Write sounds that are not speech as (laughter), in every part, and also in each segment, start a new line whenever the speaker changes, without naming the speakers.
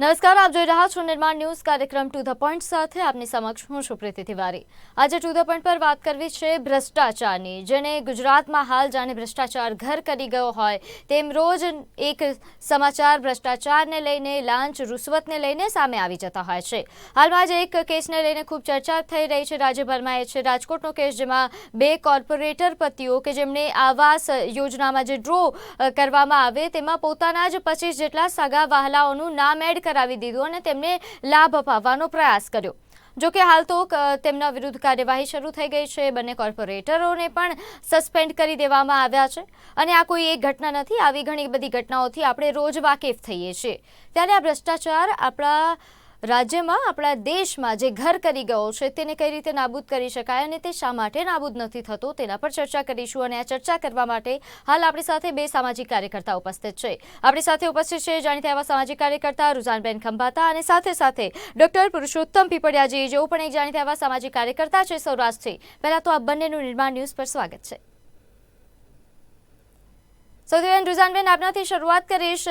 નમસ્કાર, આપ જોઈ રહ્યા છો નિર્માણ ન્યૂઝ કાર્યક્રમ ટુ ધ પોઈન્ટ સાથે. આપની સમક્ષ હું છું પ્રીતિ તિવારી. આજે ટુ ધ પોઈન્ટ પર વાત કરવી છે ભ્રષ્ટાચારની, જેને ગુજરાતમાં હાલ જાણે ભ્રષ્ટાચાર ઘર કરી ગયો હોય, તેમ રોજ એક સમાચાર ભ્રષ્ટાચારને લઈને, લાંચ રૂશ્વતને લઈને સામે આવી જતા હોય છે. હાલમાં જ એક કેસને લઈને ખૂબ ચર્ચા થઈ રહી છે રાજ્યભરમાં. એ છે રાજકોટનો કેસ, જેમાં બે કોર્પોરેટર પતિઓ કે જેમણે આવાસ યોજનામાં જે ડ્રો કરવામાં આવે, તેમાં પોતાના જ પચીસ જેટલા સગા વહાલાઓનું નામ એડ કરાવી દીધું અને તેમને લાભ અપાવવાનો પ્રયાસ કર્યો. જો કે હાલ તો તેમના વિરુદ્ધ કાર્યવાહી શરૂ થઈ ગઈ છે. બંને કોર્પોરેટરોને પણ સસ્પેન્ડ કરી દેવામાં આવ્યા છે. અને આ કોઈ એક ઘટના નથી. આવી ઘણી બધી ઘટનાઓથી આપણે રોજ વાકેફ થઈએ છીએ. ત્યારે આ ભ્રષ્ટાચાર આપણા રાજ્યમાં આપણા દેશમાં જે ઘર કરી ગયો છે, તેને કઈ રીતે નાબૂદ કરી શકાય અને તે શા માટે નાબૂદ નથી થતો, તેના પર ચર્ચા કરીશું અને આ ચર્ચા કરવા માટે હાલ આપણી સાથે બે સામાજિક કાર્યકર્તા ઉપસ્થિત છે. આપણી સાથે ઉપસ્થિત છે જાણીતા એવા સામાજિક કાર્યકર્તા રૂઝાનબેન ખંભાતા અને સાથે સાથે ડોક્ટર પુરુષોત્તમ પીપળિયાજી, જેઓ પણ એક જાણીતા એવા સામાજિક કાર્યકર્તા છે સૌરાષ્ટ્રથી પહેલાં તો આ બંનેનું નિર્માણ ન્યૂઝ પર સ્વાગત છે. સૌથી રૂઝાનબેન, આપનાથી શરૂઆત કરીશ.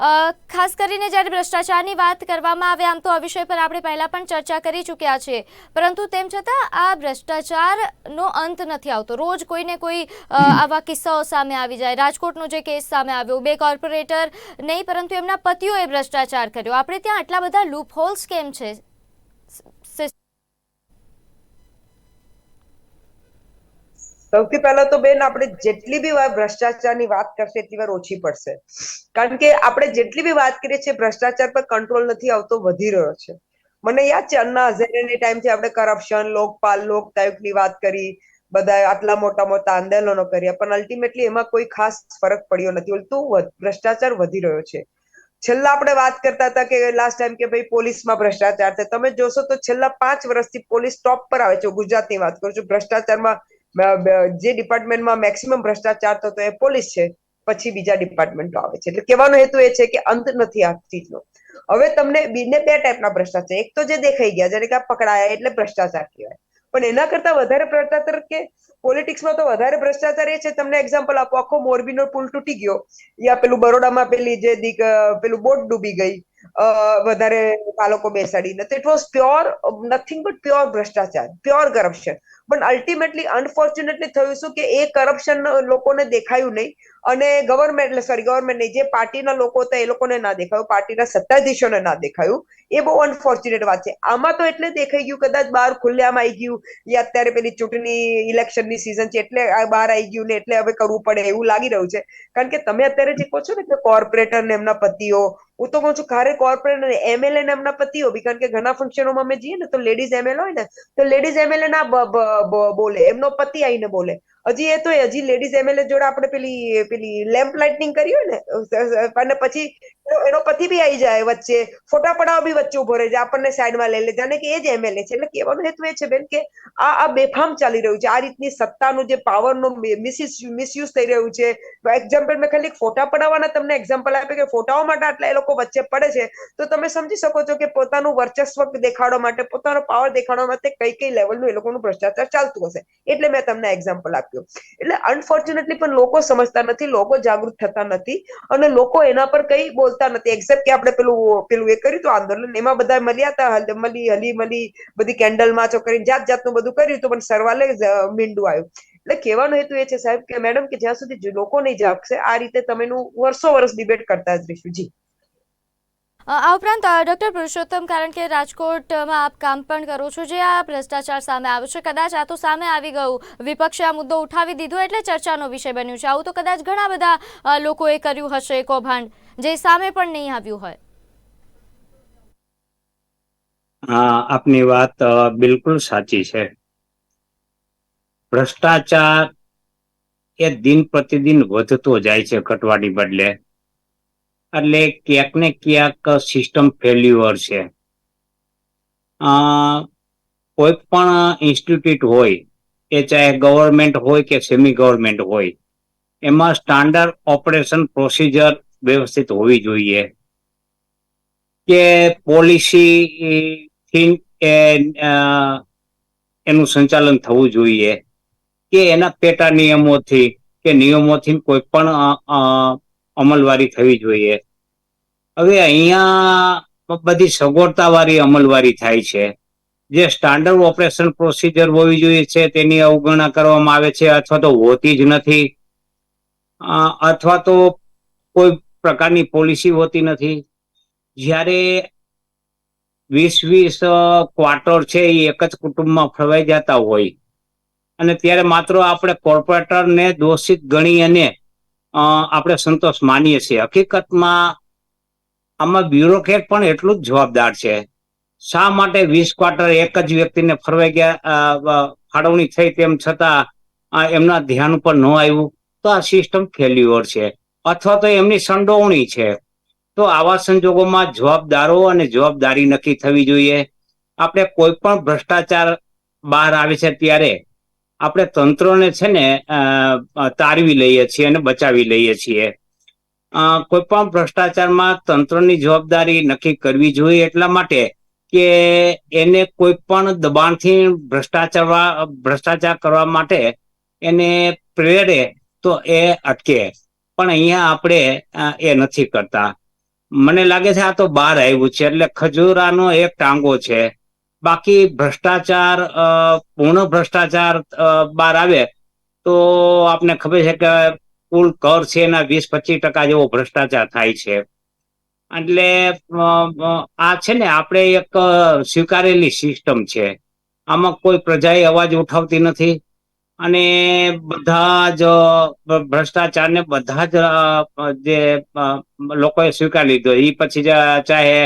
ખાસ કરીને જ્યારે ભ્રષ્ટાચારની વાત કરવામાં આવે, આમ તો આ વિષય પર આપણે પહેલાં પણ ચર્ચા કરી ચૂક્યા છીએ પરંતુ તેમ છતાં આ ભ્રષ્ટાચારનો અંત નથી આવતો. રોજ કોઈને કોઈ આવા કિસ્સાઓ સામે આવી જાય. રાજકોટનો જે કેસ સામે આવ્યો, બે કોર્પોરેટર નહીં, પરંતુ એમના પતિઓએ ભ્રષ્ટાચાર કર્યો. આપણે ત્યાં આટલા બધા લૂપ હોલ્સ કેમ છે સ-
સૌથી પહેલા તો બેન આપણે જેટલી બી વાર ભ્રષ્ટાચારની વાત કરશે એટલી વાર ઓછી પડશે. કારણ કે આપણે જેટલી બી વાત કરીએ છીએ, ભ્રષ્ટાચાર પર કંટ્રોલ નથી આવતો, વધી રહ્યો છે. મને યાદ છે, અન્ના હઝારેની ટાઈમથી આપણે કરપ્શન લોકપાલ, લોકતાયુગની વાત કરી, બધા આટલા મોટા મોટા આંદોલનો કર્યા, પણ અલ્ટિમેટલી એમાં કોઈ ખાસ ફરક પડ્યો નથી. ઉલટું ભ્રષ્ટાચાર વધી રહ્યો છે. છેલ્લા આપણે વાત કરતા હતા કે લાસ્ટ ટાઈમ કે ભાઈ પોલીસમાં ભ્રષ્ટાચાર છે. તમે જોશો તો છેલ્લા પાંચ વર્ષથી પોલીસ ટોપ પર આવે છે. ગુજરાતની વાત કરું છું. ભ્રષ્ટાચારમાં જે ડિપાર્ટમેન્ટમાં મેક્સિમમ ભ્રષ્ટાચાર થતો એ પોલીસ છે, પછી બીજા ડિપાર્ટમેન્ટો આવે છે. એટલે કહેવાનો હેતુ એ છે કે અંત નથી આ ચીજનો. હવે તમને બીને બે ટાઈપના ભ્રષ્ટાચાર એક તો જે દેખાઈ ગયા જ્યારે કે પકડાયા એટલે ભ્રષ્ટાચાર કહેવાય. પણ એના કરતા વધારે ભ્રષ્ટાચાર કે પોલિટિક્સમાં તો વધારે ભ્રષ્ટાચાર એ છે. તમને એક્ઝામ્પલ આપો, આખો મોરબીનો પુલ તૂટી ગયો. યા પેલું બરોડામાં પેલી જે દીક પેલું બોટ ડૂબી ગઈ. વધારે બાળકો બેસાડીને. તો it was pure nothing but pure ભ્રષ્ટાચાર પ્યોર કરપ્શન પણ અલ્ટિમેટલી અનફોર્ચ્યુનેટલી થયું શું કે એ કરપ્શન લોકોને દેખાયું નહીં. અને ગવર્મેન્ટ એટલે સોરી ગવર્મેન્ટ નહીં, જે પાર્ટીના લોકો હતા એ લોકોને ના દેખાયું, પાર્ટીના સત્તાધીશોને ના દેખાયું. એ બહુ અનફોર્ચ્યુનેટ વાત છે. આમાં તો એટલે દેખાઈ ગયું, કદાચ બહાર ખુલ્લામાં આવી ગયું યા અત્યારે પેલી ચૂંટણી ઇલેક્શનની સિઝન છે એટલે બહાર આવી ગયું ને એટલે હવે કરવું પડે એવું લાગી રહ્યું છે. કારણ કે તમે અત્યારે જે કહો છો ને કે કોર્પોરેટર ને એમના પતિઓ, હું તો કહું છું ખારે કોર્પોરેટર અને એમએલએ ને એમના પતિઓ બી, કારણ કે ઘણા ફંક્શનોમાં અમે જઈએ ને તો લેડીઝ એમએલએ હોય ને, તો લેડીઝ એમએલએ ના બોલે, એમનો પતિ આવીને બોલે. હજી એ તો હજી લેડીઝ એમએલએ જોડે આપણે પેલી પેલી લેમ્પ લાઇટનિંગ કરી ને અને પછી એનો- એનો પતિ બી આવી જાય વચ્ચે, ફોટા પડાવ બી વચ્ચે ઊભો રહે છે, આપણને સાઈડમાં લઈ લે જાણે કે એ જ એમએલએ છે, એટલે કહેવાનો હેતુ એ છે બેન કે આ આ બેફામ ચાલી રહ્યું છે, આ રીતની સત્તાનું જે પાવરનો મિસયુઝ થઈ રહ્યું છે. એક્ઝામ્પલ મેં ખાલી ફોટા પડાવવાના તમને એક્ઝામ્પલ આપે કે ફોટાઓ માટે આટલા એ લોકો વચ્ચે પડે છે, તો તમે સમજી શકો છો કે પોતાનું વર્ચસ્વ દેખાડવા માટે, પોતાનો પાવર દેખાડવા માટે કઈ કઈ લેવલનું એ લોકોનું ભ્રષ્ટાચાર ચાલતું હશે. એટલે મેં તમને એક્ઝામ્પલ આપ્યું. એટલે અનફોર્ચ્યુનેટલી પણ લોકો સમજતા નથી, લોકો જાગૃત થતા નથી અને લોકો એના પર કઈ બોલતા નથી. એક્સેપ્ટ કે આપણે પેલું પેલું એ કર્યું હતું આંદોલન. એમાં બધા મળ્યા હતા મલી, હલી મળી બધી કેન્ડલ માચો કરીને જાત જાતનું બધું કર્યું હતું, પણ સરવાલે મીંડું આવ્યું. એટલે કહેવાનો હેતુ એ છે સાહેબ કે, મેડમ, કે જ્યાં સુધી લોકો નહીં જાગશે, આ રીતે તમે વર્ષો વર્ષ ડિબેટ કરતા જ રહીશું. જી.
આ ઉપરાંત ડૉક્ટર પુરુષોત્તમ, કારણ કે રાજકોટમાં આપ કામ પણ કરો છો, જે આ ભ્રષ્ટાચાર સામે આવ્યો છે, કદાચ આ તો સામે આવી ગયું. વિપક્ષે આ મુદ્દો ઉઠાવી દીધો એટલે ચર્ચાનો વિષય બન્યું છે. આવું તો કદાચ ઘણા બધા લોકોએ કર્યું હશે, કૌભાંડ, જે સામે પણ નહીં આવ્યું હોય.
હા, આપની વાત બિલકુલ સાચી છે. ભ્રષ્ટાચાર એ દિન પ્રતિદિન વધતો જાય છે ઘટવાની બદલે. એટલે ક્યાંક ને ક્યાંક સિસ્ટમ ફેલ્યુઅર છે. કોઈ પણ ઇન્સ્ટિટ્યૂટ હોય એ ચાહે ગવર્મેન્ટ હોય કે સેમી ગવર્મેન્ટ હોય, એમાં સ્ટાન્ડર્ડ ઓપરેશન પ્રોસિજર વ્યવસ્થિત હોવી જોઈએ. કે પોલિસી એનું સંચાલન થવું જોઈએ. કે એના પેટા નિયમોથી, કે નિયમોથી કોઈ પણ અમલવારી થવી જોઈએ. હવે અહીંયા બધી સગવડતાવાળી અમલવારી થાય છે. જે સ્ટાન્ડર્ડ ઓપરેશન પ્રોસિજર હોવી જોઈએ છે, તેની અવગણના કરવામાં આવે છે અથવા તો હોતી જ નથી. અથવા તો કોઈ પ્રકારની પોલિસી હોતી નથી. જ્યારે વીસ વીસ ક્વાર્ટર છે એ એક જ કુટુંબમાં ફરવાઈ જતા હોય. અને ત્યારે માત્ર આપણે કોર્પોરેટરને દોષિત ગણી અને આપણે સંતોષ માનીએ છીએ. હકીકતમાં આમાં બ્યુરોક્રેટ પણ એટલું જ જવાબદાર છે. શા માટે વીસ ક્વાર્ટર એક જ વ્યક્તિને ફરવાઈ ગયા ફાળવણી થઈ તેમ છતાં એમના ધ્યાન ઉપર ન આવ્યું? તો આ સિસ્ટમ ફેલ્યુઅર છે. અથવા તો એમની સંડોવણી છે. તો આવા સંજોગોમાં જવાબદારો અને જવાબદારી નક્કી થવી જોઈએ. આપણે કોઈ પણ ભ્રષ્ટાચાર બહાર આવે છે ત્યારે આપણે તંત્રને છે ને તારવી લઈએ છીએ અને બચાવી લઈએ છીએ. કોઈ પણ ભ્રષ્ટાચારમાં તંત્રની જવાબદારી નક્કી કરવી જોઈએ એટલા માટે કે એને કોઈ પણ દબાણથી ભ્રષ્ટાચાર ભ્રષ્ટાચાર કરવા માટે એને પ્રેરે તો એ અટકે. પણ અહીંયા આપણે એ નથી કરતા. મને લાગે છે આ તો બહાર આવ્યું છે, એટલે ખજૂરાનો એક ટાંગો છે. બાકી ભ્રષ્ટાચાર પૂર્ણ ભ્રષ્ટાચાર બહાર આવે તો આપને ખબર છે કે કુલ કર છે એના વીસ પચીસ ટકા જેવો ભ્રષ્ટાચાર થાય છે. એટલે આ છે ને આપણે એક સ્વીકારેલી સિસ્ટમ છે. આમાં કોઈ પ્રજાએ અવાજ ઉઠાવતી નથી અને બધા જ ભ્રષ્ટાચારને બધા જ જે લોકોએ સ્વીકારી લીધો. એ પછી ચાહે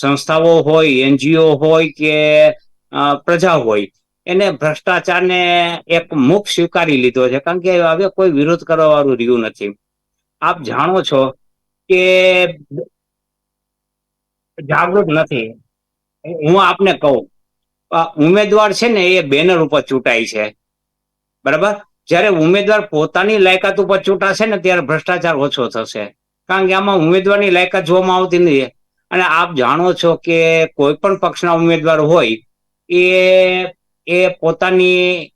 સંસ્થાઓ હોય, એનજીઓ હોય કે પ્રજા હોય, એને ભ્રષ્ટાચારને એક મુખ સ્વીકારી લીધો છે. કારણ કે હવે કોઈ વિરોધ કરવા વાળું રહ્યું નથી. આપ જાણો છો કે જાગૃત નથી. હું આપને કહું ઉમેદવાર છે ને એ બેનર ઉપર ચૂંટાય છે. બરાબર? જ્યારે ઉમેદવાર પોતાની લાયકાત ઉપર ચૂંટાશે ને ત્યારે ભ્રષ્ટાચાર ઓછો થશે. કારણ કે આમાં ઉમેદવારની લાયકાત જોવામાં આવતી નથી. અને આપ જાણો છો કે કોઈ પણ પક્ષના ઉમેદવાર હોય, એ એ પોતાની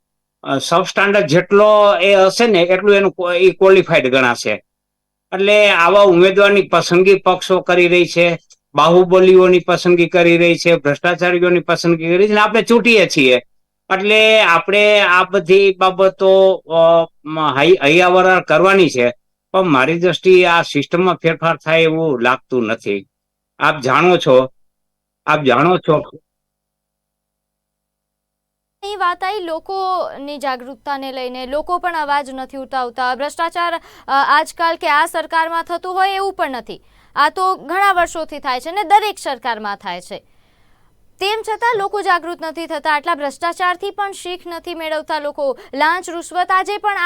સબ સ્ટાન્ડર્ડ જેટલો એ હશે ને, એટલું એનું એ ક્વોલિફાઈડ ગણાશે. એટલે આવા ઉમેદવારની પસંદગી પક્ષો કરી રહી છે, બાહુબલીઓની પસંદગી કરી રહી છે, ભ્રષ્ટાચારીઓની પસંદગી કરી છે આપણે ચૂંટીએ છીએ. એટલે આપણે આ બધી બાબતો હૈયાવરણ કરવાની છે, પણ મારી દ્રષ્ટિએ આ સિસ્ટમમાં ફેરફાર થાય એવું લાગતું નથી. આપ જાણો છો? આપ જાણો છો?
ની વાત આવી લોકોની જાગૃતતાને લઈને. લોકો પણ અવાજ નથી ઉઠાવતા. ભ્રષ્ટાચાર આજકાલ કે આ સરકારમાં થતું હોય એવું પણ નથી. આ તો ઘણા વર્ષોથી થાય છે ને દરેક સરકારમાં થાય છે. તેમ છતાં લોકો જાગૃત નથી થતા. આટલા ભ્રષ્ટાચારથી પણ શીખ નથી મેળવતા લોકો. લાંચ રૂશ્વત આજે પણ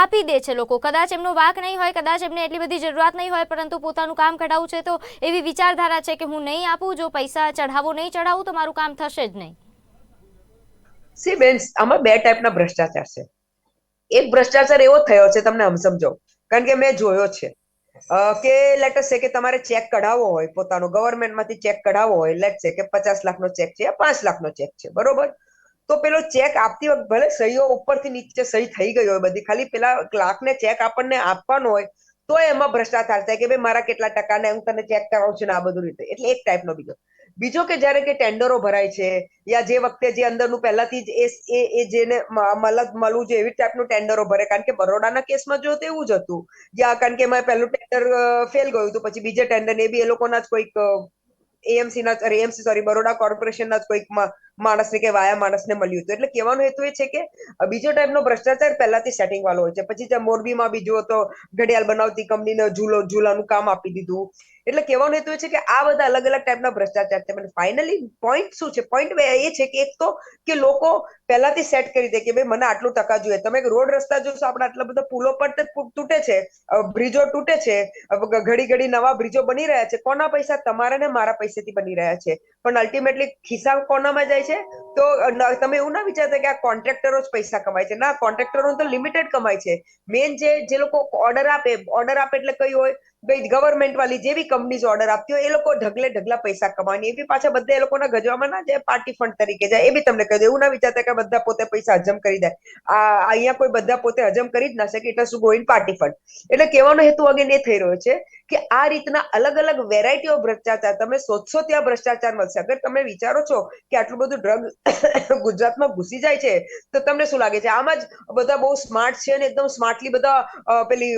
આપી દે છે લોકો. કદાચ એમનો વાક નહીં હોય, કદાચ એમને એટલી બધી જરૂરિયાત નહીં હોય, પરંતુ પોતાનું કામ કઢાવવું છે તો એવી વિચારધારા છે કે હું નહીં આપું, જો પૈસા ચઢાવો નહીં ચઢાવું તો મારું કામ થશે જ નહીં.
સી બેન, આમાં બે ટાઈપના ભ્રષ્ટાચાર છે. એક ભ્રષ્ટાચાર એવો થયો છે, તમને સમજો. કારણ કે મેં જોયો છે. કે લેટ છે કે તમારે ચેક કઢાવવો હોય, પોતાનો ગવર્મેન્ટમાંથી ચેક કઢાવવો હોય લેટ છે કે પચાસ લાખનો ચેક છે, પાંચ લાખનો ચેક છે, બરોબર? તો પેલો ચેક આપતી વખત ભલે સહીઓ ઉપરથી નીચે સહી થઈ ગઈ હોય બધી, ખાલી પેલા ક્લાર્કને ચેક આપણને આપવાનો હોય, તો એમાં ભ્રષ્ટાચાર થાય કે ભાઈ મારા કેટલા ટકાને હું તને ચેક કરાવું છું ને આ બધું રીતે. એટલે એક ટાઈપનો બીજો. બીજો કે જ્યારે કે ટેન્ડરો ભરાય છે, યા જે વખતે જે અંદરનું પહેલાથી જ એ એ જેને મલદ મળવું જોઈએ એવી ટાઈપનું ટેન્ડરો ભરે. કારણ કે બરોડાના કેસમાં જો તેવું જ હતું. યા કારણ કે એમાં પહેલું ટેન્ડર ફેલ ગયું હતું, પછી બીજે ટેન્ડર એ બી એ લોકોના જ કોઈક એએમસી ના અરે એમસી સોરી, બરોડા કોર્પોરેશનના જ કોઈક માણસને કે વાયા માણસને મળ્યું હતું. એટલે કહેવાનો હેતુ એ છે કે બીજો ટાઈપનો ભ્રષ્ટાચાર પહેલાથી સેટિંગ વાળો હોય છે. પછી જે મોરબીમાં બીજો હતો, ઘડિયાળ બનાવતી કંપનીને ઝૂલો, ઝૂલાનું કામ આપી દીધું. એટલે કહેવાનો હેતુ છે કે આ બધા અલગ અલગ ટાઈપના ભ્રષ્ટાચાર છે. પણ ફાઇનલી પોઈન્ટ શું છે? પોઈન્ટ એ છે કે એક તો કે લોકો પહેલાથી સેટ કરી દે કે ભાઈ મને આટલું ટકા જોઈએ. તમે રોડ રસ્તા જોશો, આપણે આટલા બધા પુલો પર તૂટે છે બ્રિજો તૂટે છે ઘડી ઘડી નવા બ્રિજો બની રહ્યા છે. કોના પૈસા? તમારા ને મારા પૈસેથી બની રહ્યા છે. પણ અલ્ટિમેટલી ખિસ્સા કોનામાં જાય છે? તો તમે એવું ના વિચારતા કે આ કોન્ટ્રાક્ટરો જ પૈસા કમાય છે. ના કોન્ટ્રાક્ટરો તો લિમિટેડ કમાય છે. મેન જે જે લોકો ઓર્ડર આપે ઓર્ડર આપે એટલે કઈ હોય? ગવર્મેન્ટ વાળી જેવી કંપનીઝ ઓર્ડર આપતી હોય, એ લોકો ઢગલે ઢગલા પૈસા કમાવાની. એ બી પાછા બધા એ લોકોના ગજવામાં ના જાય પાર્ટી ફંડ તરીકે જાય. એ બી તમને કહી દઉં. એવું ના વિચારતા કે બધા પોતે પૈસા હજમ કરી દે. આ અહીંયા કોઈ બધા પોતે હજમ કરી જ ના શકે, એટલે શું ગોઈન પાર્ટી ફંડ એટલે કહેવાનો હેતુ અગેન એ થઈ રહ્યો છે કે આ રીતના અલગ અલગ વેરાયટી ઓફ ભ્રષ્ટાચાર તમે શોધશો ત્યાં ભ્રષ્ટાચાર મળશે. અગર તમે વિચારો છો કે આટલું બધું ડ્રગ (coughs) ગુજરાતમાં ઘૂસી જાય છે, તો તમને શું લાગે છે? આમાં જ બધા બહુ સ્માર્ટ છે ને, એકદમ સ્માર્ટલી બધા પેલી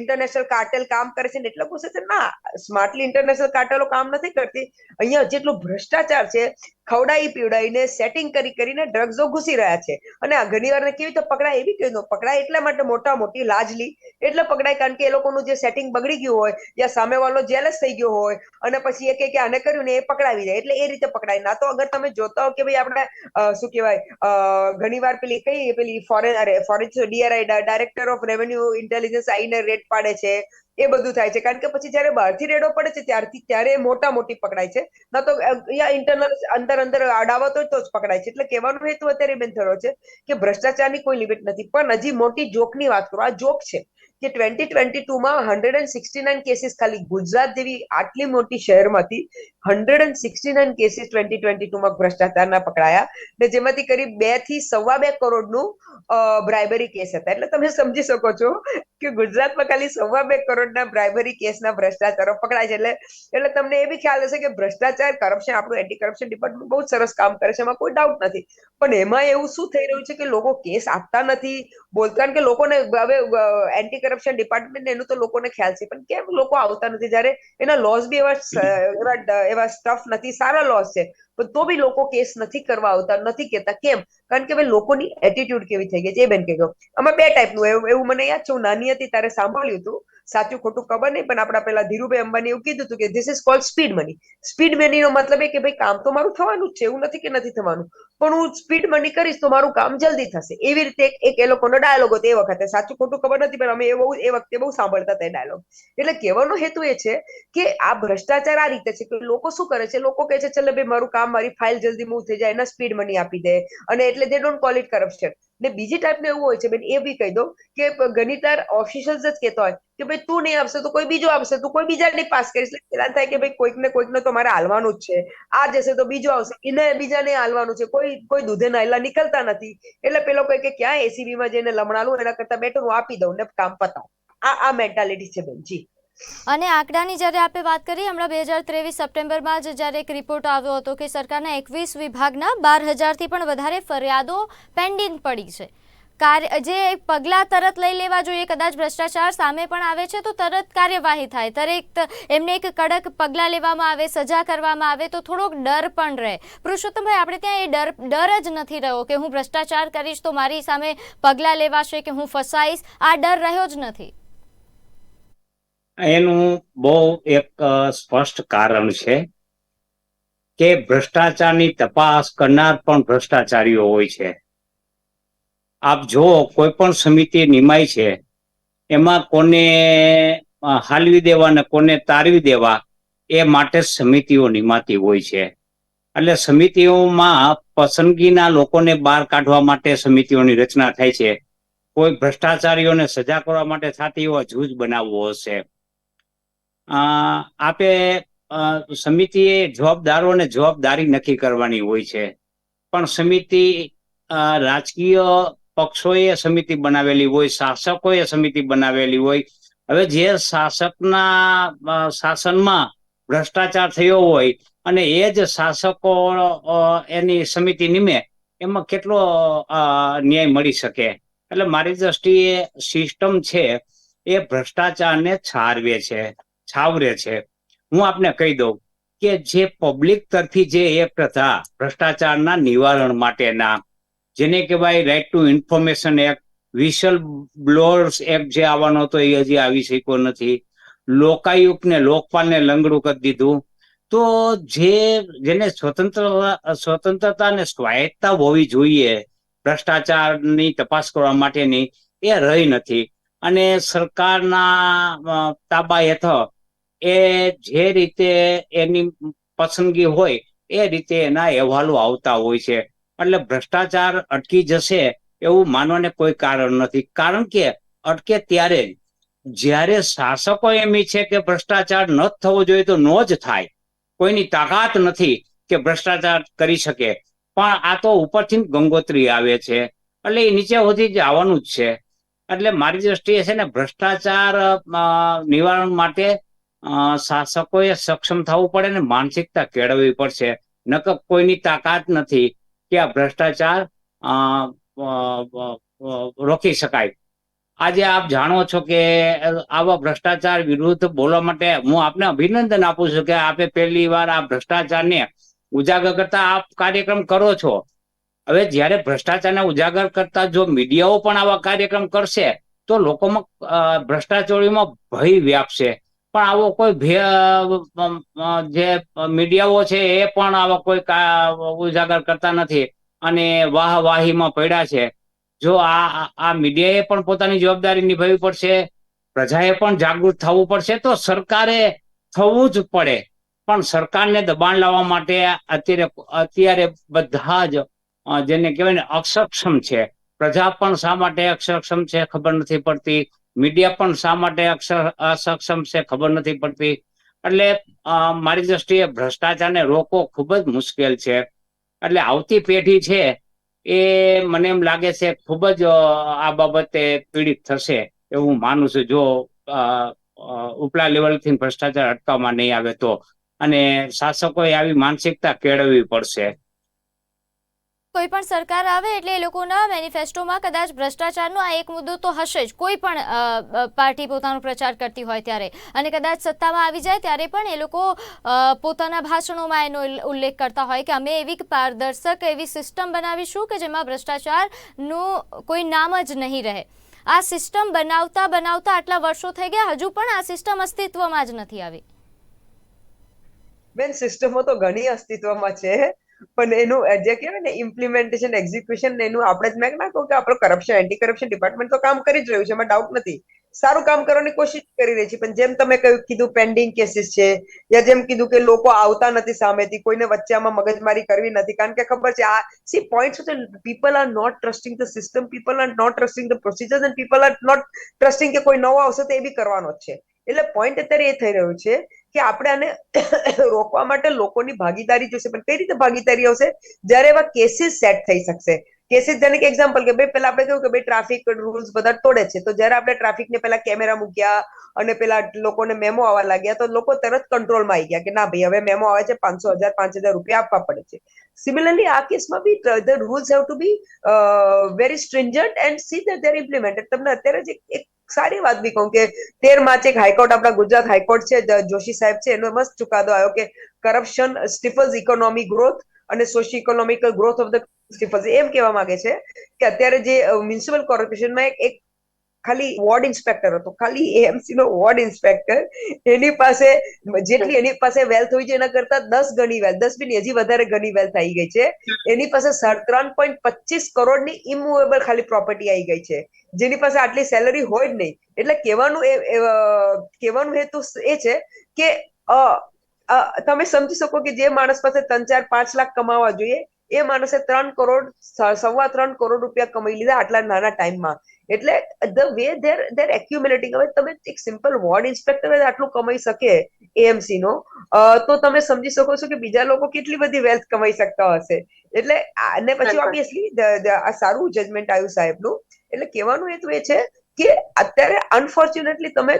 ઇન્ટરનેશનલ કાર્ટેલ કામ કરે છે ને એટલે ગુસ્સે છે ના સ્માર્ટલી ઇન્ટરનેશનલ કાર્ટેલો કામ નથી કરતી. અહીંયા જેટલું ભ્રષ્ટાચાર છે ખવડાઈ પીવડાઈને સેટિંગ કરી કરીને ડ્રગ્સો ઘૂસી રહ્યા છે. અને આ ઘણી વાર કેવી રીતે પકડાય એવી કહ્યું પકડાય? એટલા માટે મોટા મોટી લાજલી એટલે પકડાય કારણ કે એ લોકોનું જે સેટિંગ બગડી ગયું હોય યા સામેવાળો જેલસ થઈ ગયો હોય, અને પછી એ કે આને કર્યું ને એ પકડાવી જાય. એટલે એ રીતે પકડાય. ના તો અગર તમે જોતા હો કે ભાઈ આપણે શું કહેવાય ઘણી વાર પેલી કઈ પેલી ફોરેન અરે foreign DRI director of revenue intelligence આઈને રેડ પાડે છે. એ બધું થાય છે. કારણ કે પછી જયારે બહારથી રેડો પડે છે, ત્યારથી ત્યારે મોટા મોટી પકડાય છે. ન તો અહીંયા ઇન્ટરનલ અંદર અંદર અડાવતો તો જ પકડાય છે. એટલે કહેવાનો હેતુ અત્યારે બેન થયો છે કે ભ્રષ્ટાચારની કોઈ લિમિટ નથી. પણ હજી મોટી જોકની વાત કરો, આ જોક છે કે twenty twenty ટુમાં hundred and sixty nine cases ખાલી ગુજરાત જેવી આટલી મોટી શહેરમાંથી hundred and sixty nine cases twenty twenty ટુમાં ભ્રષ્ટાચારના પકડાયા ને જેમાંથી કરીબ બેથી સવા બે કરોડનું બ્રાઇબરી કેસ હતા. એટલે તમે સમજી શકો છો કે ગુજરાતમાં ખાલી સવા બે કરોડના બ્રાઇબરી કેસના ભ્રષ્ટાચારો પકડાય છે. એટલે એટલે તમને એ બી ખ્યાલ હશે કે ભ્રષ્ટાચાર કરપ્શન આપણું એન્ટી કરપ્શન ડિપાર્ટમેન્ટ બહુ સરસ કામ કરે છે, એમાં કોઈ ડાઉટ નથી. પણ એમાં એવું શું થઈ રહ્યું છે કે લોકો કેસ આપતા નથી? બોલતા કે લોકોને હવે એન્ટી કરપ્શન ડિપાર્ટમેન્ટ એનું તો લોકોને ખ્યાલ છે. પણ કેમ લોકો આવતા નથી? જ્યારે એના લોસ બી એવા એવા સ્ટફ નથી, સારા લોસ છે. પણ તો બી લોકો કેસ નથી કરવા આવતા, નથી કહેતા. કેમ? કારણ કે હવે લોકોની એટીટ્યુડ કેવી થઈ ગઈ છે. એ બેન કહેજો આમાં બે ટાઈપનું એવું મને યાદ છે. હું નાની હતી ત્યારે સાંભળ્યું હતું. સાચું ખોટું ખબર નહીં, પણ આપણા પેલા ધીરુભાઈ અંબાની એવું કીધું હતું કે this is called speed money speed money નો મતલબ એ કે ભાઈ કામ તો મારું થવાનું જ છે, એવું નથી કે નથી થવાનું. પણ હું સ્પીડ મની કરીશ તો મારું કામ જલ્દી થશે. એવી રીતે એક- એ લોકોનો ડાયલોગ હતો એ વખતે. સાચું ખોટું ખબર નથી, પણ અમે એ બહુ એ વખતે બહુ સાંભળતા હતા ડાયલોગ એટલે કહેવાનો હેતુ એ છે કે આ ભ્રષ્ટાચાર આ રીતે છે કે લોકો શું કરે છે? લોકો કહે છે, ચલો ભાઈ, મારું કામ, મારી ફાઇલ જલ્દી મૂવ થઈ જાય, એના સ્પીડ મની આપી દે. અને એટલે દે ડોન્ટ કોલ ઇટ કરપ્શન ને બીજી ટાઈપનું એવું હોય છે, બેન, એ બી કહી દઉં કે ઘણીવાર ઓફિશિયલ્સ જ કહેતા હોય કે ભાઈ તું નહીં આપશે, તો કોઈ બીજો આપશે, તું કોઈ બીજાને પાસ કરીશ. એટલે પેલા થાય કે ભાઈ કોઈક ને કોઈક ને તો મારે હાલવાનું જ છે. આ જશે તો બીજો આવશે. એને બીજાને હાલવાનું છે. કોઈ કોઈ દૂધે નાયલા નીકળતા નથી. એટલે પેલો કહે કે ક્યાં એસીબીમાં જઈને લમણાલું, એના કરતા બેટર હું આપી દઉં ને કામ પતાવું. આ આ મેન્ટાલિટી છે બેન, જી.
અને આંકડાની જ્યારે આપણે વાત કરીએ, હમણાં બે હજાર ત્રેવીસ સપ્ટેમ્બરમાં જ જ્યારે એક રિપોર્ટ આવ્યો હતો કે સરકારના એકવીસ વિભાગના બાર હજારથી પણ વધારે ફરિયાદો પેન્ડિંગ પડી છે. કાર્ય, જે પગલાં તરત લઈ લેવા જોઈએ, કદાચ ભ્રષ્ટાચાર સામે પણ આવે છે, તો તરત કાર્યવાહી થાય. દરેક એમને એક કડક પગલાં લેવામાં આવે, સજા કરવામાં આવે, તો થોડોક ડર પણ રહે. પુરુષોત્તમભાઈ, આપણે ત્યાં એ ડર ડર જ નથી રહ્યો કે હું ભ્રષ્ટાચાર કરીશ તો મારી સામે પગલાં લેવાશે કે હું ફસાઈશ? આ ડર રહ્યો જ નથી.
એનું બહુ એક સ્પષ્ટ કારણ છે કે ભ્રષ્ટાચારની તપાસ કરનાર પણ ભ્રષ્ટાચારીઓ હોય છે. આપ જો કોઈ પણ સમિતિ નિમાય છે, એમાં કોને હાલવી દેવા ને કોને તારવી દેવા, એ માટે સમિતિઓ નિમાતી હોય છે. એટલે સમિતિઓમાં પસંદગીના લોકોને બહાર કાઢવા માટે સમિતિઓની રચના થાય છે. કોઈ ભ્રષ્ટાચારીઓને સજા કરવા માટે થતી એવા જૂજ બનાવવો હશે. આપે સમિતિએ જવાબદારોને જવાબદારી નક્કી કરવાની હોય છે. પણ સમિતિ રાજકીય પક્ષોએ સમિતિ બનાવેલી હોય, શાસકોએ સમિતિ બનાવેલી હોય. હવે જે શાસકના શાસનમાં ભ્રષ્ટાચાર થયો હોય અને એ જ શાસકો એની સમિતિ નિમે એમાં કેટલો ન્યાય મળી શકે? એટલે મારી દ્રષ્ટિએ સિસ્ટમ છે એ ભ્રષ્ટાચારને છારવે છે. છાવરે છે. હું આપને કહી દઉં કે જે પબ્લિક તરફી જે એ હતા ભ્રષ્ટાચારના નિવારણ માટેના, જેને કહેવાય right to information act whistleblowers act જે આવવાનો હતો એ હજી આવી શક્યો નથી. લોકાયુક્તને, લોકપાલને લંગડું કરી દીધું. તો જે, જેને સ્વતંત્ર સ્વતંત્રતા અને સ્વાયત્તા હોવી જોઈએ ભ્રષ્ટાચારની તપાસ કરવા માટેની, એ રહી નથી. અને સરકારના તાબા હેઠળ એ જે રીતે એની પસંદગી હોય, એ રીતે એના અહેવાલો આવતા હોય છે. એટલે ભ્રષ્ટાચાર અટકી જશે એવું માનવાને કોઈ કારણ નથી. કારણ કે અટકે ત્યારે જ્યારે શાસકો એમ છે કે ભ્રષ્ટાચાર ન થવો જોઈએ તો નો જ થાય. કોઈની તાકાત નથી કે ભ્રષ્ટાચાર કરી શકે. પણ આ તો ઉપરથી ગંગોત્રી આવે છે. એટલે એ નીચે સુધી જ આવવાનું જ છે. એટલે મારી દ્રષ્ટિએ છે ને ભ્રષ્ટાચાર નિવારણ માટે શાસકોએ સક્ષમ થવું પડે ને માનસિકતા કેળવવી પડશે. નકર કોઈની તાકાત નથી કે આ ભ્રષ્ટાચાર રોકી શકાય. આજે આપ જાણો છો કે આવા ભ્રષ્ટાચાર વિરુદ્ધ બોલવા માટે હું આપને અભિનંદન આપું છું કે આપે પહેલી વાર આ ભ્રષ્ટાચારને ઉજાગર કરતા આપ કાર્યક્રમ કરો છો. હવે જ્યારે ભ્રષ્ટાચારને ઉજાગર કરતા જો મીડિયાઓ પણ આવા કાર્યક્રમ કરશે, તો લોકોમાં ભ્રષ્ટાચારીમાં ભય વ્યાપશે. પણ આવો કોઈ જે મીડિયાઓ છે એ પણ આવા કોઈ ઉજાગર કરતા નથી અને વાહ વાહીમાં પડ્યા છે. જો આ- આ મીડિયાએ પણ પોતાની જવાબદારી નિભાવવી પડશે, પ્રજાએ પણ જાગૃત થવું પડશે, તો સરકારે થવું જ પડે. પણ સરકારને દબાણ લાવવા માટે અત્યારે અત્યારે બધા જ જેને કહેવાય ને અક્ષક્ષમ છે. પ્રજા પણ શા માટે અક્ષક્ષમ છે ખબર નથી પડતી. મીડિયા પણ શા માટે અસક્ષમ છે ખબર નથી પડતી. એટલે મારી દ્રષ્ટિએ ભ્રષ્ટાચારને રોકવો ખૂબ જ મુશ્કેલ છે. એટલે આવતી પેઢી છે એ મને એમ લાગે છે ખૂબ જ આ બાબતે પીડિત થશે એવું હું માનું છું. જો ઉપલા લેવલથી ભ્રષ્ટાચાર અટકાવવામાં નહીં આવે તો. અને શાસકોએ આવી માનસિકતા કેળવવી પડશે.
કોઈ પણ સરકાર આવે એટલે એ લોકોના મેનિફેસ્ટોમાં કદાચ ભ્રષ્ટાચારનો આ એક મુદ્દો તો હશે જ. કોઈ પણ પાર્ટી પોતાનો પ્રચાર કરતી હોય ત્યારે. અને કદાચ સત્તામાં આવી જાય ત્યારે પણ એ લોકો પોતાના ભાષણોમાં એનો ઉલ્લેખ કરતા હોય કે અમે એવી પારદર્શક, એવી સિસ્ટમ બનાવીશું કે જેમાં ભ્રષ્ટાચારનું કોઈ નામ જ નહીં રહે. આ સિસ્ટમ બનાવતા બનાવતા આટલા વર્ષો થઈ ગયા, હજુ પણ આ સિસ્ટમ અસ્તિત્વમાં જ નથી આવી.
બેન, સિસ્ટમો તો ઘણી અસ્તિત્વમાં છે. પણ એનું જે કહેવાય ને ઇમ્પ્લિમેન્ટેશન એક્ઝિક્યુશન એનું આપણે જ મેં ના કહું કે આપણો કરપ્શન એન્ટી કરપ્શન ડિપાર્ટમેન્ટ તો કામ કરી જ રહ્યું છે, એમાં ડાઉટ નથી. સારું કામ કરવાની કોશિશ કરી રહી છે, પણ જેમ તમે કહ્યું, કીધું પેન્ડિંગ કેસીસ છે, યા જેમ કીધું કે લોકો આવતા નથી સામેથી, કોઈને વચ્ચે આમાં મગજમારી કરવી નથી, કારણ કે ખબર છે, આ સી પોઈન્ટ છે people are not trusting the system people are not trusting the procedures and people are not trusting કે કોઈ નવો આવશે તો એ બી કરવાનો જ છે. એટલે પોઈન્ટ અત્યારે એ થઈ રહ્યું છે કે આપણે આને રોકવા માટે લોકોની ભાગીદારી જોશે. પણ કઈ રીતે ભાગીદારી આવશે? જ્યારે એવા કેસીસ સેટ થઈ શકશે. કેસીસ જેને કે એક્ઝામ્પલ કે ભાઈ પેલા આપણે કહ્યું કે ભાઈ ટ્રાફિક રૂલ્સ બધા તોડે છે. તો જ્યારે આપણે ટ્રાફિકને પેલા કેમેરા મૂક્યા અને પેલા લોકોને મેમો આવવા લાગ્યા, તો લોકો તરત કંટ્રોલમાં આવી ગયા કે ના ભાઈ, હવે મેમો આવે છે, પાંચસો હજાર, પાંચ હજાર રૂપિયા આપવા પડે છે. સિમિલરલી આ કેસમાં be the rules have to be very stringent and see that they're implemented તમને અત્યારે જ એક સારી વાત બી કહું કે તેર માર્ચે એક હાઈકોર્ટ, આપણા ગુજરાત હાઈકોર્ટ છે જોશી સાહેબ છે, એનો મસ્ત ચુકાદો આવ્યો કે કરપ્શન સ્ટીફલ્સ ઇકોનોમી ગ્રોથ અને socio economical growth of the સ્ટીફલ્સ એમ કહેવા માંગે છે કે અત્યારે જે મ્યુનિસિપલ કોર્પોરેશનમાં એક એક ખાલી વોર્ડ ઇન્સ્પેક્ટર હતો. ખાલી એએમસી નો વોર્ડ ઇન્સ્પેક્ટર. એની પાસે જેટલી એની પાસે વેલ્થ હોય છે, એના કરતા દસ ગણી વેલ્થ દસ બી હજી વધારે ગણી વેલ્થ આવી ગઈ છે. એની પાસે ત્રણ પોઈન્ટ પચીસ કરોડની ઇમુવેબલ ખાલી પ્રોપર્ટી આવી ગઈ છે. જેની પાસે આટલી સેલરી હોય જ નહીં. એટલે કહેવાનું એ કહેવાનું હેતુ એ છે કે તમે સમજી શકો કે જે માણસ પાસે ત્રણ, ચાર, પાંચ લાખ કમાવા જોઈએ, એ માણસે ત્રણ કરોડ સવા ત્રણ કરોડ રૂપિયા કમાઈ લીધા આટલા નાના ટાઈમમાં એટલે the way they're they're accumulating હવે તમે એક સિમ્પલ વોર્ડ ઇન્સ્પેક્ટર જ આટલું કમાઈ શકે એએમસી નો. તો તમે સમજી શકો છો કે બીજા લોકો કેટલી બધી વેલ્થ કમાઈ શકતા હશે. એટલે અને પછી. ઓબ્વિયસલી આ સારું જજમેન્ટ આવ્યું સાહેબનું. એટલે કહેવાનું હેતુ એ છે કે અત્યારે અનફોર્ચ્યુનેટલી તમે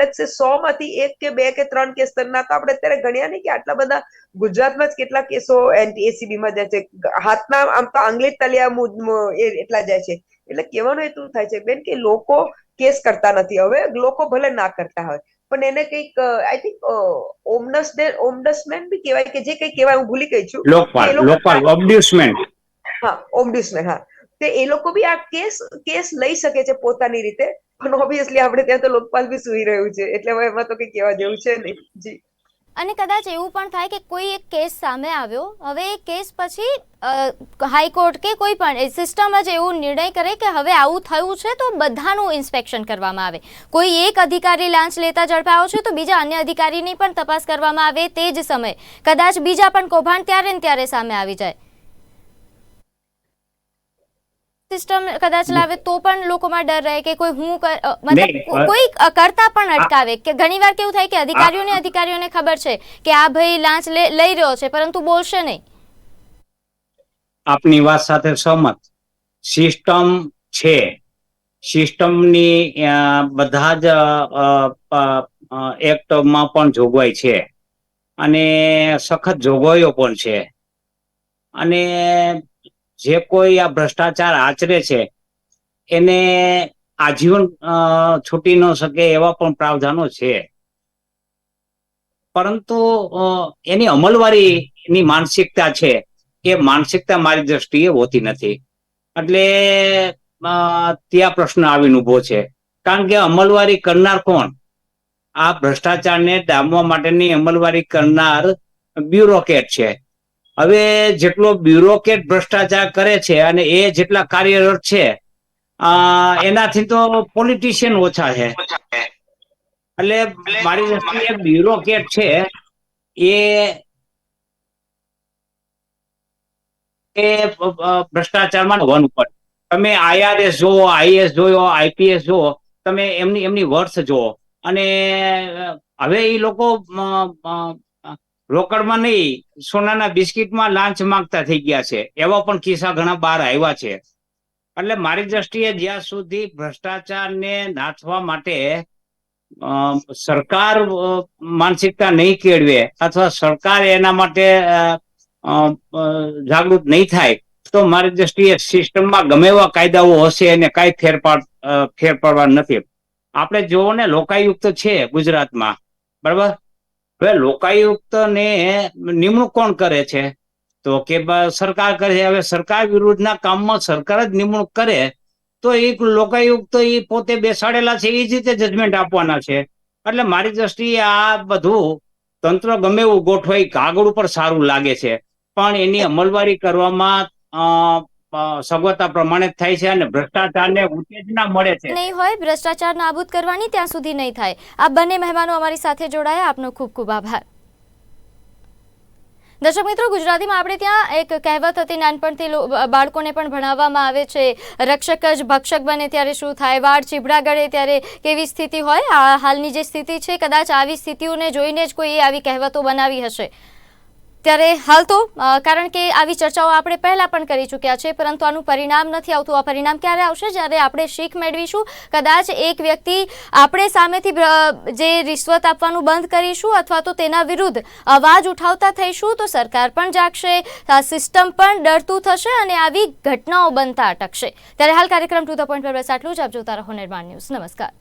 લેટ્સ સે સો માંથી એક કે બે કે ત્રણ કેસ ના તો આપણે અત્યારે ગણ્યા નહીં કે આટલા બધા ગુજરાતમાં જ કેટલા કેસો એસીબીમાં જાય છે. હાથના આમ તો આંગળી તલિયા એટલા જાય છે. એટલે કહેવાનો હેતુ થાય છે બેન કે લોકો કેસ કરતા નથી. હવે લોકો ભલે ના કરતા હોય પણ એને કંઈક આઈ થિંક ઓમનસ ઓમડસમેન બી કહેવાય કે જે કંઈ કહેવાય હું ભૂલી ગઈ છું.
લોકપાલ લોકપાલ ઓબ્ડ્યુસમેન્ટ
હા ઓમ્બ્યુસમેન હા. તે એ લોકો બી આ કેસ કેસ લઈ શકે છે પોતાની રીતે પણ ઓબ્વિયસલી આપણે ત્યાં તો લોકપાલ બી સુઈ રહ્યું છે એટલે હવે એમાં તો કઈ કહેવા જેવું છે નહીં. જી.
અને કદાચ એવું પણ થાય કે કોઈ એક કેસ સામે આવ્યો. હવે એ કેસ પછી હાઈકોર્ટ કે કોઈ પણ સિસ્ટમ જ એવું નિર્ણય કરે કે હવે આવું થયું છે તો બધાનું ઇન્સ્પેક્શન કરવામાં આવે. કોઈ એક અધિકારી લાંચ લેતા ઝડપાયો છે તો બીજા અન્ય અધિકારીની પણ તપાસ કરવામાં આવે તે જ સમયે. કદાચ બીજા પણ કૌભાંડ ત્યારે ને ત્યારે સામે આવી જાય. સિસ્ટમ કદાચ લાવે તો પણ લોકોમાં ડર રહે કે કોઈ હું મતલબ કોઈ કરતા પણ અટકાવે. કે ઘણીવાર કેવું થાય કે અધિકારીઓને અધિકારીઓને ખબર છે કે આ ભાઈ લાંચ લઈ રહ્યો છે પરંતુ બોલશે નહીં.
આપની વાત સાથે સહમત. સિસ્ટમ છે. સિસ્ટમની બધા જ એક્ટમાં પણ જોગવાઈ છે. અને સખત જોગવાઈઓ પણ છે. અને જે કોઈ આ ભ્રષ્ટાચાર આચરે છે, એને આજીવન છૂટી ન શકે એવા પણ પ્રાવધાનો છે. પરંતુ એની અમલવારીની માનસિકતા છે એ માનસિકતા મારી દ્રષ્ટિએ હોતી નથી. એટલે ત્યાં પ્રશ્ન આવીને ઊભો છે. કારણ કે અમલવારી કરનાર કોણ? આ ભ્રષ્ટાચારને ડામવા માટેની અમલવારી કરનાર બ્યુરોકેટ છે. હવે જેટલો બ્યુરોકેટ ભ્રષ્ટાચાર કરે છે અને એ જેટલા કાર્યરત છે એનાથી તો પોલિટિશિયન ઓછા છે. એટલે મારી દ્રષ્ટિએ બ્યુરોકેટ છે, એ ભ્રષ્ટાચારમાં વન ઉપર તમે આઈઆરએસ જોવો આઈએસ જોયો આઈપીએસ જોવો તમે એમની એમની વર્ષ જોવો અને હવે એ લોકો રોકડમાં નહીં, સોનાના બિસ્કિટમાં લાંચ માંગતા થઈ ગયા છે. એવા પણ કિસ્સા ઘણા બહાર આવ્યા છે. એટલે મારી દ્રષ્ટિએ જ્યાં સુધી ભ્રષ્ટાચારને નાથવા માટે સરકાર માનસિકતા નહીં કેળવે અથવા સરકાર એના માટે જાગૃત નહીં થાય, તો મારી દ્રષ્ટિએ સિસ્ટમમાં ગમે એવા કાયદાઓ હશે એને કાંઈ ફેરફાર ફેર પડવા નથી. આપણે જોવો ને, લોકાયુક્ત છે ગુજરાતમાં. બરાબર? હવે લોકાયુક્ત ને નિમણૂક કોણ કરે છે? તો કે સરકાર કરે છે. હવે સરકાર વિરુદ્ધના કામમાં સરકાર જ નિમણૂક કરે, તો એ લોકાયુક્ત એ પોતે બેસાડેલા છે એ જ રીતે જજમેન્ટ આપવાના છે. એટલે મારી દ્રષ્ટિએ આ બધું તંત્ર ગમે એવું ગોઠવાય, કાગળ ઉપર સારું લાગે છે. પણ એની અમલવારી કરવામાં સગવડતા પ્રમાણે થાય છે અને ભ્રષ્ટાચારને ઉત્તેજના મળે છે.
નહીં હોય, ભ્રષ્ટાચાર નાબૂદ કરવાની ત્યાં સુધી નહીં થાય. આ બંને મહેમાનો અમારી સાથે જોડાયા. આપનો ખૂબ ખૂબ આભાર. દર્શક મિત્રો, ગુજરાતીમાં આપણે ત્યાં એક કહેવત હતી, નાનપણથી બાળકોને પણ ભણાવવામાં આવે છે, રક્ષક જ ભક્ષક બને ત્યારે શું થાય? વાળ ચીબડા ગળે ત્યારે કેવી સ્થિતિ હોય? આ હાલની જે સ્થિતિ છે, કદાચ આવી સ્થિતિઓને જોઈને જ કોઈ આવી કહેવતો બનાવી હશે. ત્યારે હાલ તો કારણ કે આવી ચર્ચાઓ આપણે પહેલાં પણ કરી ચૂક્યા છે, પરંતુ આનું પરિણામ નથી આવતું. આ પરિણામ ક્યારે આવશે? જ્યારે આપણે શીખ મેળવીશું, કદાચ એક વ્યક્તિ આપણે સામેથી જે રિશ્વત આપવાનું બંધ કરીશું અથવા તો તેના વિરુદ્ધ અવાજ ઉઠાવતા થઈશું, તો સરકાર પણ જાગશે સિસ્ટમ પણ ડરતું થશે અને આવી ઘટનાઓ બનતા અટકશે. ત્યારે હાલ કાર્યક્રમ ટુ ધ પોઈન્ટ પર બસ આટલું જ. આપ જોતા રહો નિર્માણ ન્યૂઝ. નમસ્કાર.